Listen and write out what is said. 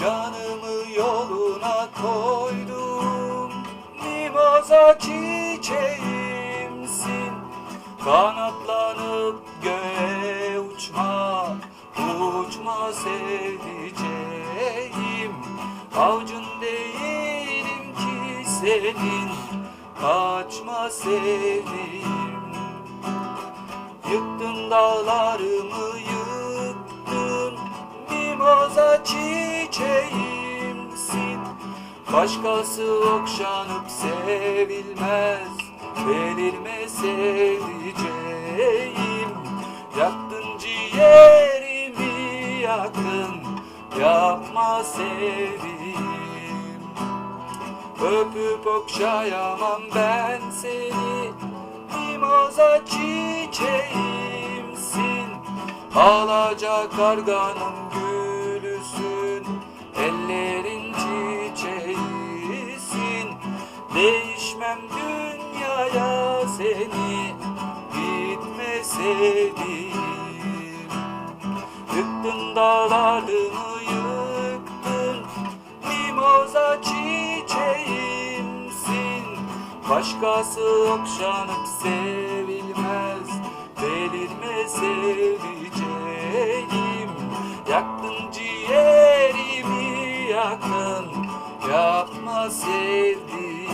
Canımı yoluna koydum. Mimoza çiçeğimsin. Kanatlanıp göğe uçma Uçma sevdiceğim Avcun değilim ki senin. Kaçma sevdiğim. Yıktın dağlarımı çiçeğimsin. Başkası okşanıp sevilmez. Verilme sevdiceğim Yaktın ciğerimi yakın Yapma sevdiğim. Öpüp okşayamam ben seni. Mimoza çiçeğimsin. Ağlacak karganın gülüsün seni Gitme sevdiğim Yıktın dağlarımı yıktın Mimoza çiçeğimsin. Başkası okşanıp sevilmez Verilme sevdiceğim Yaktın ciğerimi yakın Yapma sevdiğim